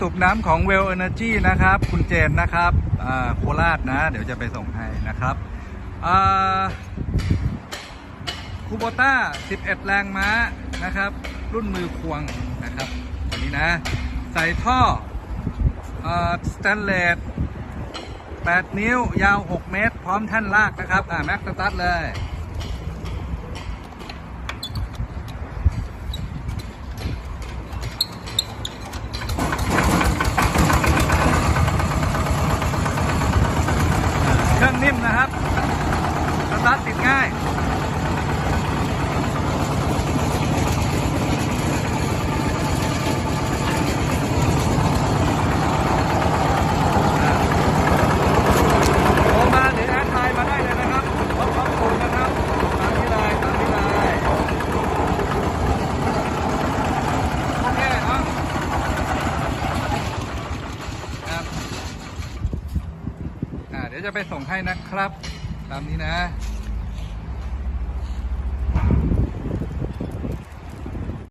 สูบน้ำของ Well Energy นะครับ คุณเจนนะครับโคราชนะ เดี๋ยวจะไปส่งให้นะครับคูโบต้า 11 แรงม้านะครับ รุ่นมือควงนะครับอันนี้นะ ใส่ท่อสแตนเลส8 นิ้วยาว 6 เมตร พร้อมแท่านลากนะครับ อ่าแม็กสตาร์ทเลย เครื่อง นิ่มนะครับ สตาร์ทติดง่าย โทรมาหรือแอดไลน์มาได้เลยนะครับรถพร้อมส่งนะครับ ตามนี้เลยตามนี้เลยโอเคเนาะครับอ่าเดี๋ยวจะไปส่งให้นะครับ ตามนี้นะ